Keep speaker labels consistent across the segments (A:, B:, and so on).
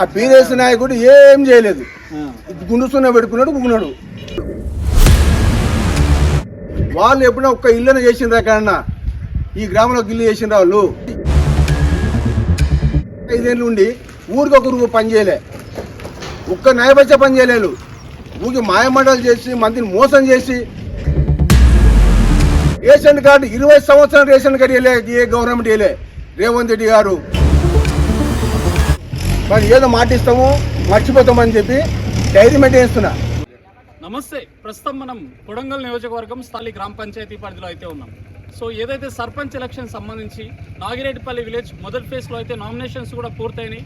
A: ఆ బీరేస్ నాయకుడు ఏం చేయలేదు. గుండు సున్నా పెట్టుకున్నాడు గున్నాడు వాళ్ళు ఎప్పుడైనా ఒక్క ఇల్లున చేసిండ్రు ఎక్కడన్నా ఈ గ్రామంలో ఇల్లు చేసిండ్రు వాళ్ళు. ఐదేళ్ళు ఉండి ఊరికి ఒక రూపాయి పని చేయలే. ఒక్క న్యాయపరిచ పని చేయలేదు ఊరికి మాయమండలు చేసి మందిని మోసం చేసి. రేషన్ కార్డు ఇరవై సంవత్సరాలు రేషన్ కార్డు ఇవ్వలే ఏ గవర్నమెంట్ ఇవ్వలే. రేవంత్ రెడ్డి గారు. మరి ఏదో మాటిస్తాము మర్చిపోతామని చెప్పి డైరీ మెయింటైన్ చేస్తున్నా.
B: నమస్తే. ప్రస్తుతం మనం కొడంగల్ నియోజకవర్గం స్థాయి గ్రామ పంచాయతీ పరిధిలో అయితే ఉన్నాం. సో ఏదైతే సర్పంచ్ ఎలక్షన్ సంబంధించి నాగిరెడ్డిపల్లి విలేజ్ మొదటి ఫేజ్లో అయితే నామినేషన్స్ కూడా పూర్తయినాయి.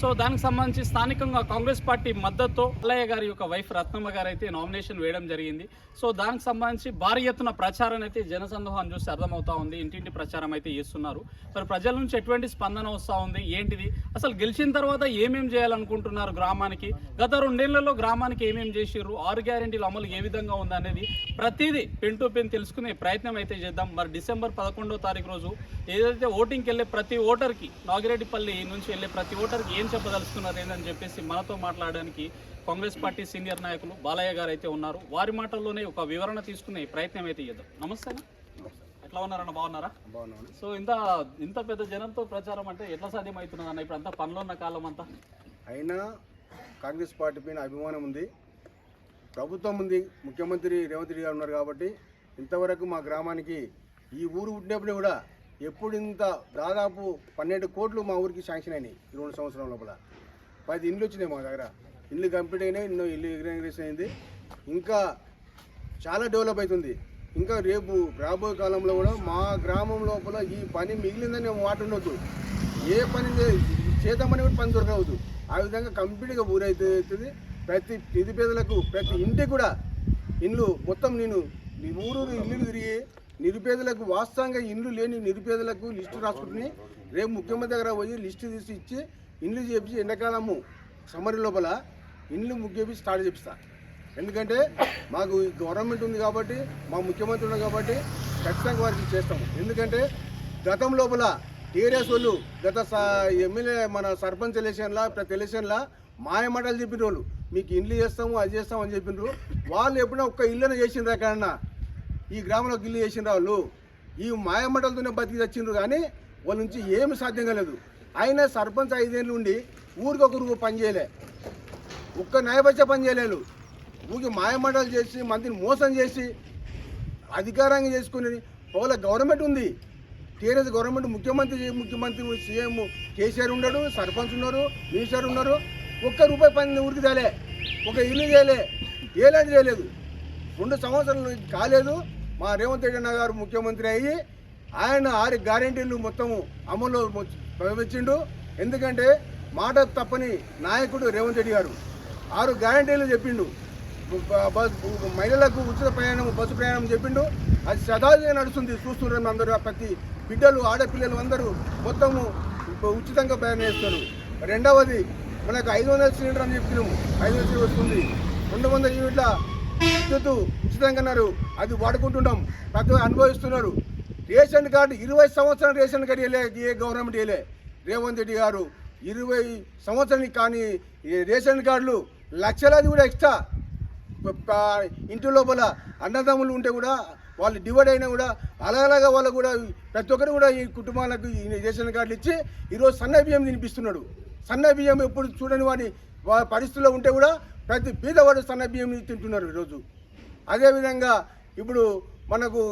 B: సో దానికి సంబంధించి స్థానికంగా కాంగ్రెస్ పార్టీ మద్దతు అల్లయ్య గారి యొక్క వైఫ్ రత్నమ్మ గారు అయితే నామినేషన్ వేయడం జరిగింది. సో దానికి సంబంధించి భారీ ఎత్తున ప్రచారం అయితే జనసందోహం చూసి అర్థమవుతా ఉంది. ఇంటింటి ప్రచారం అయితే చేస్తున్నారు. మరి ప్రజల నుంచి ఎటువంటి స్పందన వస్తూ ఉంది? ఏంటిది? అసలు గెలిచిన తర్వాత ఏమేం చేయాలనుకుంటున్నారు గ్రామానికి? గత రెండేళ్ళలో గ్రామానికి ఏమేం చేసిర్రు? ఆరు గ్యారెంటీల అమలు ఏ విధంగా ఉంది అనేది ప్రతిదీ పెన్ టు పెన్ తెలుసుకునే ప్రయత్నం అయితే చేద్దాం. మరి డిసెంబర్ పదకొండో తారీఖు రోజు ఏదైతే ఓటింగ్కి వెళ్ళే ప్రతి ఓటర్కి నాగిరెడ్డిపల్లి నుంచి వెళ్ళే ప్రతి ఓటర్కి ఏం చెప్పదలుచుకున్నారు ఏందని చెప్పేసి మనతో మాట్లాడడానికి కాంగ్రెస్ పార్టీ సీనియర్ నాయకులు బాలయ్య గారు అయితే ఉన్నారు. వారి మాటల్లోనే ఒక వివరణ తీసుకునే ప్రయత్నం అయితే చేద్దాం. నమస్తే. ఎట్లా ఉన్నారన్న బాగున్నారా?
A: బాగున్నాను
B: సో ఇంత ఇంత పెద్ద జనంతో ప్రచారం అంటే ఎట్లా సాధ్యమవుతున్నది అన్న? ఇప్పుడు అంతా పనిలో ఉన్న కాలం అంతా.
A: అయినా కాంగ్రెస్ పార్టీ పైన అభిమానం ఉంది. ప్రభుత్వం ఉంది. ముఖ్యమంత్రి రేవంత్ రెడ్డి గారు ఉన్నారు కాబట్టి ఇంతవరకు మా గ్రామానికి ఈ ఊరు పుట్టినప్పుడు కూడా ఎప్పుడు ఇంత దాదాపు పన్నెండు కోట్లు మా ఊరికి శాంక్షన్ అయినాయి ఈ రెండు సంవత్సరాల లోపల. పది ఇండ్లు వచ్చినాయి మా దగ్గర. ఇల్లు కంప్లీట్ అయినాయి ఎన్నో ఇల్లు ఇగ్రేషన్ అయింది. ఇంకా చాలా డెవలప్ అవుతుంది. ఇంకా రేపు రాబోయే కాలంలో కూడా మా గ్రామం లోపల ఈ పని మిగిలిందని మాట ఉండొద్దు. ఏ పని చేద్దామని కూడా పని దొరకవద్దు. ఆ విధంగా కంప్లీట్గా ఊరైతుంది అవుతుంది ప్రతి నిరుపేదలకు ప్రతి ఇంటికి కూడా ఇండ్లు మొత్తం నేను ఈ ఊరు ఇల్లు తిరిగి నిరుపేదలకు వాస్తవంగా ఇండ్లు లేని నిరుపేదలకు లిస్టు రాసుకుని రేపు ముఖ్యమంత్రి దగ్గర పోయి లిస్టు తీసి ఇచ్చి ఇండ్లు చేపించి ఎండాకాలము సమ్మర్ లోపల ఇండ్లు ముగ్గేపి స్టార్ట్ చేపిస్తా. ఎందుకంటే మాకు ఈ గవర్నమెంట్ ఉంది కాబట్టి మా ముఖ్యమంత్రి ఉన్నాడు కాబట్టి ఖచ్చితంగా వారికి చేస్తాము. ఎందుకంటే గతం లోపల టీఆర్ఎస్ వాళ్ళు గత స- ఎమ్మెల్యే మన సర్పంచ్ ఎలక్షన్లా ప్రతి ఎలక్షన్లా మాయమాటలు చెప్పిన వాళ్ళు మీకు ఇండ్లు చేస్తాము అది చేస్తాము అని చెప్పినారు వాళ్ళు ఎప్పుడైనా ఒక్క ఇల్లున చేసిండ్రు ఎక్కడన్నా ఈ గ్రామంలో గిల్లు చేసిన వాళ్ళు. ఈ మాయమాటలతోనే బతికి తెచ్చిండ్రు కానీ వాళ్ళ నుంచి ఏమి సాధ్యం కాలేదు అయినా సర్పంచ్ ఐదేళ్ళు ఉండి ఊరికి ఒకరు పని చేయలే. ఒక్క న్యాయపరిచ పని చేయలేదు. ఊరికి మాయమండలు చేసి మంత్రిని మోసం చేసి అధికారంగా చేసుకుని పౌల గవర్నమెంట్ ఉంది. టీఆర్ఎస్ గవర్నమెంట్ ముఖ్యమంత్రి ముఖ్యమంత్రి సీఎం కేసీఆర్ ఉన్నాడు సర్పంచ్ ఉన్నారు మినిస్టర్ ఉన్నారు. ఒక్క రూపాయి పని ఊరికి తేలే. ఒక ఇల్లు చేయలే ఏలాంటి చేయలేదు. రెండు సంవత్సరాలు కాలేదు. మా రేవంత్ రెడ్డి గారు ముఖ్యమంత్రి అయ్యి ఆయన ఆరు గ్యారెంటీలు మొత్తం అమలు ప్రవేశించిండు. ఎందుకంటే మాట తప్పని నాయకుడు రేవంత్ రెడ్డి గారు. ఆరు గ్యారెంటీలు చెప్పిండు. మహిళలకు ఉచిత ప్రయాణం బస్సు ప్రయాణం చెప్పిండు. అది సదాగా నడుస్తుంది. చూస్తున్నారు అందరూ. ప్రతి బిడ్డలు ఆడపిల్లలు అందరూ మొత్తము ఉచితంగా ప్రయాణం చేస్తారు. రెండవది మనకు ఐదు వందల సిలిండర్ అని చెప్పినాము. ఐదు వందల వస్తుంది. రెండు వందల యూనిట్ల విద్యుత్ ఉచితంగా అన్నారు. అది వాడుకుంటున్నాం ప్రతి అనుభవిస్తున్నారు. రేషన్ కార్డు ఇరవై సంవత్సరాలు రేషన్ కార్డు వెళ్ళే ఏ గవర్నమెంట్ వెళ్ళే రేవంత్ రెడ్డి గారు ఇరవై సంవత్సరానికి కానీ రేషన్ కార్డులు లక్షలాది కూడా ఎక్స్ట్రా. ఇంటి లోపల అన్నదమ్ములు ఉంటే కూడా వాళ్ళు డివైడ్ అయినా కూడా అలాగలాగా వాళ్ళు కూడా ప్రతి ఒక్కరు కూడా ఈ కుటుంబాలకు ఈ రేషన్ కార్డులు ఇచ్చి ఈరోజు సన్న బియ్యం తినిపిస్తున్నాడు. సన్న బియ్యం ఎప్పుడు చూడని వాడి పరిస్థితుల్లో ఉంటే కూడా ప్రతి బీదవాడు సన్న బియ్యం తింటున్నారు ఈరోజు. అదేవిధంగా ఇప్పుడు మనకు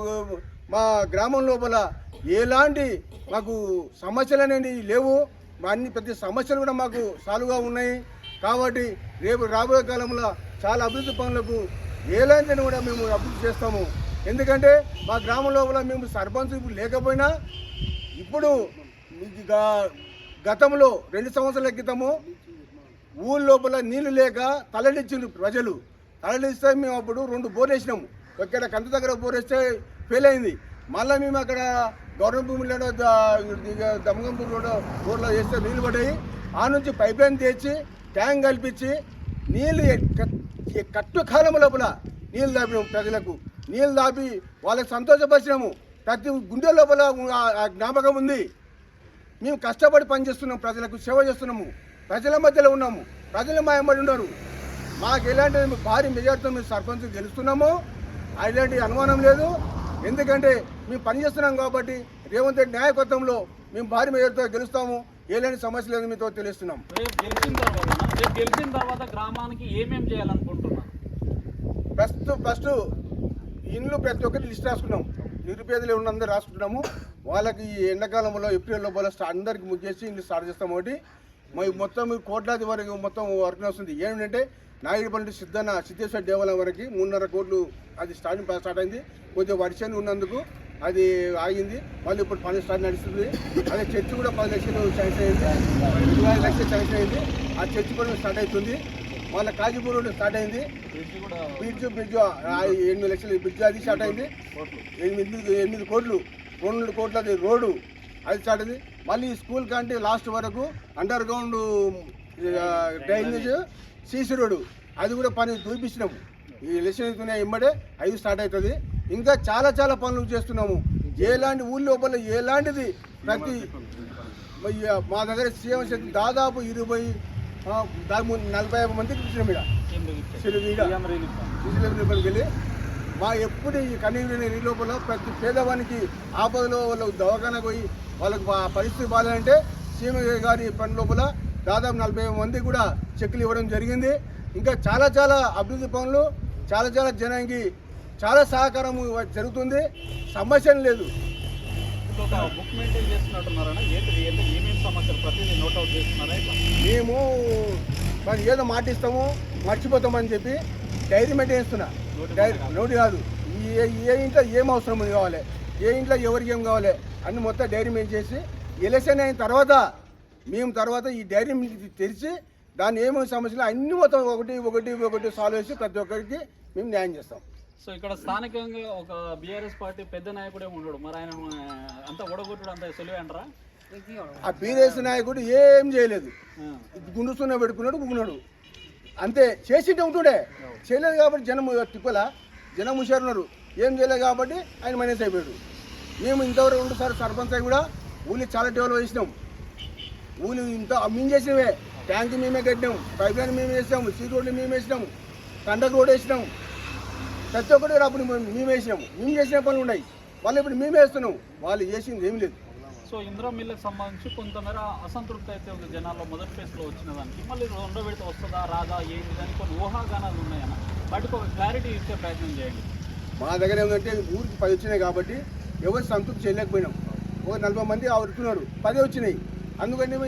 A: మా గ్రామం లోపల ఎలాంటి మాకు సమస్యలు అనేవి లేవు. మా అన్ని ప్రతి సమస్యలు కూడా మాకు సాలుగా ఉన్నాయి. కాబట్టి రేపు రాబోయే కాలంలో చాలా అభివృద్ధి పనులకు ఏలాంటిని కూడా మేము అభివృద్ధి చేస్తాము. ఎందుకంటే మా గ్రామం లోపల మేము సర్పంచ్ ఇప్పుడు లేకపోయినా ఇప్పుడు గతంలో రెండు సంవత్సరాల క్రితము ఊళ్ళ లోపల నీళ్ళు లేక తలడిచ్చిండ్రు ప్రజలు. తలడిస్తే మేము అప్పుడు రెండు బోర్ వేసినాము. ఇక్కడ కంత దగ్గర బోర్ వేస్తే ఫెయిల్ అయింది. మళ్ళీ మేము అక్కడ గవర్నమెంట్ భూమిలో దమ్మగంపూర్లో బోర్లో వేస్తే నీళ్ళు పడ్డాయి. ఆ నుంచి పైప్ లైన్ తెచ్చి ట్యాంక్ కల్పించి నీళ్ళు కట్టు కాలం లోపల నీళ్ళు దాపినాము ప్రజలకు. నీళ్ళు దాపి వాళ్ళకి సంతోషపరిచినాము. ప్రతి గుండె లోపల ఆ జ్ఞాపకం ఉంది. మేము కష్టపడి పనిచేస్తున్నాం ప్రజలకు సేవ చేస్తున్నాము. ప్రజల మధ్యలో ఉన్నాము. ప్రజలు మా వెంబడి ఉన్నారు. మాకు ఎలాంటి భారీ మెజార్టీతో మేము సర్పంచ్ గెలుస్తున్నాము ఎలాంటి అనుమానం లేదు. ఎందుకంటే మేము పనిచేస్తున్నాం కాబట్టి రేవంత్ రెడ్డి నాయకత్వంలో మేము భారీ మెజార్టీతో గెలుస్తాము. ఎలాంటి సమస్య లేదు మీతో తెలుస్తున్నాం.
B: గెలిచిన తర్వాత రేపు గెలిచిన తర్వాత గ్రామానికి ఏమేం చేయాలనుకుంటున్నారు?
A: ఫస్ట్ ఫస్ట్ ఇండ్లు ప్రతి ఒక్కటి లిస్ట్ రాసుకున్నాం. నిరుపేదలు ఉన్నందరూ రాసుకుంటున్నాము. వాళ్ళకి ఈ ఎండాకాలంలో ఏప్రిల్ లోపల అందరికి ముగ్గేసి ఇండ్లు స్టార్ట్ చేస్తాం ఒకటి. మరి మొత్తం కోట్లాది వరకు మొత్తం వర్క్ వస్తుంది. ఏంటంటే నాయుడుపల్లి సిద్ధన్న సిద్ధేశ్వర దేవాలయం వరకు మూడున్నర కోట్లు అది స్టార్టింగ్ స్టార్ట్ అయింది. కొద్దిగా వర్షం ఉన్నందుకు అది ఆగింది. మళ్ళీ ఇప్పుడు పని స్టార్ట్ నడుస్తుంది. అదే చర్చి కూడా పది లక్షలు శాంక్షన్ అయింది. ఇరవై ఐదు లక్షలు శాంక్షన్ అయింది. ఆ చర్చి కూడా స్టార్ట్ అవుతుంది. మళ్ళీ కాజీపూర్ రోడ్ స్టార్ట్ అయింది.
B: బ్రిడ్జ్
A: బ్రిడ్జ్ ఎనిమిది లక్షలు బ్రిడ్జ్ అది స్టార్ట్ అయింది. ఎనిమిది ఎనిమిది కోట్లు. రెండు కోట్ల అది రోడ్డు. అది స్టార్ట్ అయింది. మళ్ళీ ఈ స్కూల్ కంటే లాస్ట్ వరకు underground drainage CC road. అది కూడా పని చూపించినాము ఈ ఎలక్షన్ అవుతున్న ఇమ్మడే అవి స్టార్ట్ అవుతుంది ఇంకా చాలా చాలా పనులు చేస్తున్నాము. ఎలాంటి ఊళ్ళో లోపల ఎలాంటిది ప్రతి మా దగ్గర సీఎం శక్తి దాదాపు ఇరవై నలభై యాభై మందికి ఇచ్చినాం ఇక్కడ. వెళ్ళి మా ఎప్పుడు ఈ కనీవిన లోపల ప్రతి పేదవానికి ఆపదలో వాళ్ళు దవాఖానకు పోయి వాళ్ళకి పరిస్థితి బాగాలంటే సీఎం గారి పని లోపల దాదాపు నలభై మంది కూడా చెక్కులు ఇవ్వడం జరిగింది. ఇంకా చాలా చాలా అభివృద్ధి పనులు చాలా చాలా జనానికి చాలా సహకారం జరుగుతుంది. సమస్య లేదు. మేము మరి ఏదో మాటిస్తాము మర్చిపోతామని చెప్పి డైరీ మెయింటైన్ చేస్తున్నా. డైరీ నోటి కాదు. ఏ ఏ ఇంట్లో ఏం అవసరం ఉంది కావాలి? ఏ ఇంట్లో ఎవరికి ఏం కావాలి? అన్ని మొత్తం డైరీ మెయింటైన్ చేసి ఎలక్షన్ అయిన తర్వాత మేము తర్వాత ఈ డైరీ మిల్క్ తెరిచి దాన్ని ఏమేమి సమస్యలు అన్ని మొత్తం ఒకటి ఒకటి ఒకటి సాల్వ్ చేసి ప్రతి ఒక్కరికి మేము న్యాయం చేస్తాం.
B: సో ఇక్కడ స్థానికంగా ఒక బీఆర్ఎస్ పార్టీ పెద్ద నాయకుడే ఉండడు. మరి ఆయన అంతా ఓడగొట్టుడు అంత సులువే అంటారా?
A: ఆ బీరేస్ నాయకుడు ఏం చేయలేదు. గుండుస్తున్న పెట్టుకున్నాడు గుంగున్నాడు అంతే చేసింటే ఉంటుండే. చేయలేదు కాబట్టి జనం తిప్పల. జనం ఉన్నారు ఏం చేయలేదు కాబట్టి ఆయన మైనస్ అయిపోయాడు. మేము ఇంతవరకు రెండుసారి సర్పంచ్ అయి కూడా ఊళ్ళో చాలా డెవలప్ చేసినాం. ఊళ్ళు ఇంత మేము చేసినవే. ట్యాంక్ మేమే కట్టినాం. పైప్ లైన్ మేము వేసినాము సీ రోడ్లు మేము వేసినాము కండక్ రోడ్ వేసినాం. ప్రతి ఒక్కటి అప్పుడు మేము మేము వేసినాము మేము చేసిన పనులు ఉన్నాయి. వాళ్ళు ఇప్పుడు మేము వేస్తున్నాం వాళ్ళు చేసింది ఏం లేదు.
B: సో ఇందిరా మిల్లకు సంబంధించి కొంతమేర అసంతృప్తి అయితే ఉంది జనాల్లో. మొదటి ఫేజ్లో వచ్చిన దానికి. మళ్ళీ రెండో విడత వస్తుందా రాదా ఏంటి అని కొన్ని ఊహాగానాలు ఉన్నాయన్న. వాటికి ఒక క్లారిటీ ఇచ్చే ప్రయత్నం చేయండి.
A: మా దగ్గర ఏంటంటే ఊరికి పది వచ్చినాయి కాబట్టి ఎవరు సంతృప్తి చేయలేకపోయినాం. ఒక నలభై మంది అవుతున్నారు పది వచ్చినాయి. అందుకని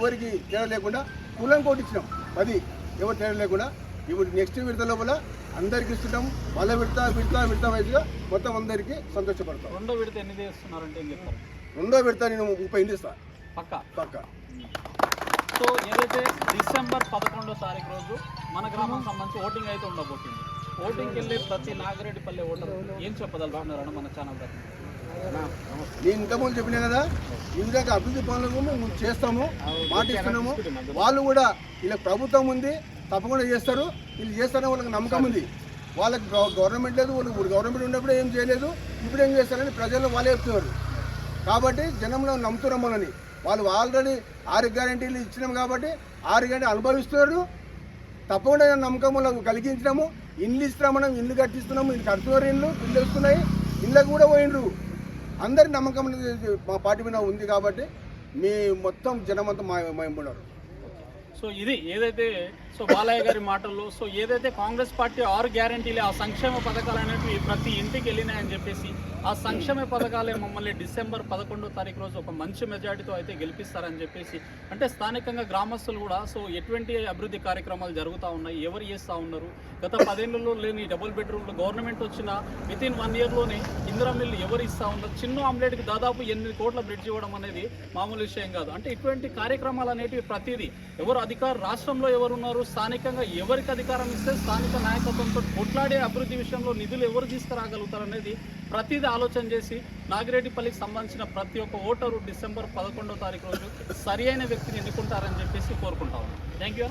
A: ఎవరికి తేడా లేకుండా కులం కోటి ఇచ్చినాం పది. ఎవరు తేడా లేకుండా. ఇప్పుడు నెక్స్ట్ విడత లోపల అందరికి ఇస్తున్నాం మళ్ళీ విడత విడత విడత వైజ్గా మొత్తం అందరికీ సంతోషపడతాం.
B: రెండో విడత ఎన్ని చేస్తున్నారంటే ఏం చెప్తారు?
A: రెండో విడత నేను ముప్పై ఇంటి ఇస్తాను
B: పక్కా?
A: పక్క.
B: సో ఏదైతే డిసెంబర్ పదకొండో తారీఖు రోజు మన గ్రామం సంబంధించి ఓటింగ్ అయితే ఉండబోతుంది. ఓటింగ్కి వెళ్ళి ప్రతి నాగిరెడ్డిపల్లి ఓటర్ ఏం చెప్పదలుచుకున్నారన్న మన ఛానల్ దగ్గర
A: నేను ఇంతకుముందు చెప్పినా కదా ఈ విధంగా అభివృద్ధి పనులు మేము చేస్తాము మాట ఇస్తున్నాము వాళ్ళు కూడా వీళ్ళకి ప్రభుత్వం ఉంది తప్పకుండా చేస్తారు. వీళ్ళు చేస్తారని వాళ్ళకి నమ్మకం ఉంది. వాళ్ళకి గవ- గవర్నమెంట్ లేదు వాళ్ళకి ఇప్పుడు గవర్నమెంట్ ఉన్నప్పుడు ఏం చేయలేదు ఇప్పుడు ఏం చేస్తారని ప్రజలు వాళ్ళే చెప్తున్నారు. కాబట్టి జనంలో నమ్ముతున్నాం మనని వాళ్ళు ఆల్రెడీ ఆరు గ్యారంటీలు ఇచ్చినాం కాబట్టి ఆరు గ్యారంటీ అనుభవిస్తున్నారు. తప్పకుండా నమ్మకం కలిగించినాము. ఇండ్లు ఇస్తున్నాం మనం ఇల్లు కట్టిస్తున్నాము. ఇల్లు కడుతున్నారు ఇల్లు ఇల్లు వస్తున్నాయి. ఇళ్ళకు కూడా పోయిండ్రు అందరి నమ్మకం అనేది మా పార్టీ మీద ఉంది కాబట్టి మీ మొత్తం జనం అంతా మా మా
B: సో ఇది ఏదైతే సో బాలయ్య గారి మాటల్లో సో ఏదైతే కాంగ్రెస్ పార్టీ ఆరు గ్యారంటీలు ఆ సంక్షేమ పథకాలు అనేవి ప్రతి ఇంటికి వెళ్ళినాయని చెప్పేసి ఆ సంక్షేమ పథకాలే మమ్మల్ని డిసెంబర్ పదకొండో తారీఖు రోజు ఒక మంచి మెజారిటీతో అయితే గెలిపిస్తారని చెప్పేసి అంటే స్థానికంగా గ్రామస్తులు కూడా సో ఎటువంటి అభివృద్ధి కార్యక్రమాలు జరుగుతూ ఉన్నాయి ఎవరు చేస్తూ ఉన్నారు? గత పదేళ్ళలో లేని డబుల్ బెడ్రూమ్లు గవర్నమెంట్ వచ్చిన విత్ ఇన్ వన్ ఇయర్లోనే ఇందిరా మిల్లు ఎవరు ఇస్తూ ఉన్నారు? చిన్న ఆమ్లెట్కి దాదాపు ఎనిమిది కోట్ల బ్రిడ్జ్ ఇవ్వడం అనేది మామూలు విషయం కాదు. అంటే ఇటువంటి కార్యక్రమాలు అనేటివి ప్రతిదీ ఎవరు అధికారు రాష్ట్రంలో ఎవరున్నారు స్థానికంగా ఎవరికి అధికారం ఇస్తే స్థానిక నాయకత్వంతో కొట్లాడే అభివృద్ధి విషయంలో నిధులు ఎవరు తీసుకురాగలుగుతారు అనేది ప్రతిదీ ఆలోచన చేసి నాగిరెడ్డిపల్లికి సంబంధించిన ప్రతి ఒక్క ఓటరు డిసెంబర్ పదకొండో తారీఖు రోజు సరి అయిన వ్యక్తిని ఎన్నుకుంటారని చెప్పేసి కోరుకుంటా ఉన్నాం. Thank you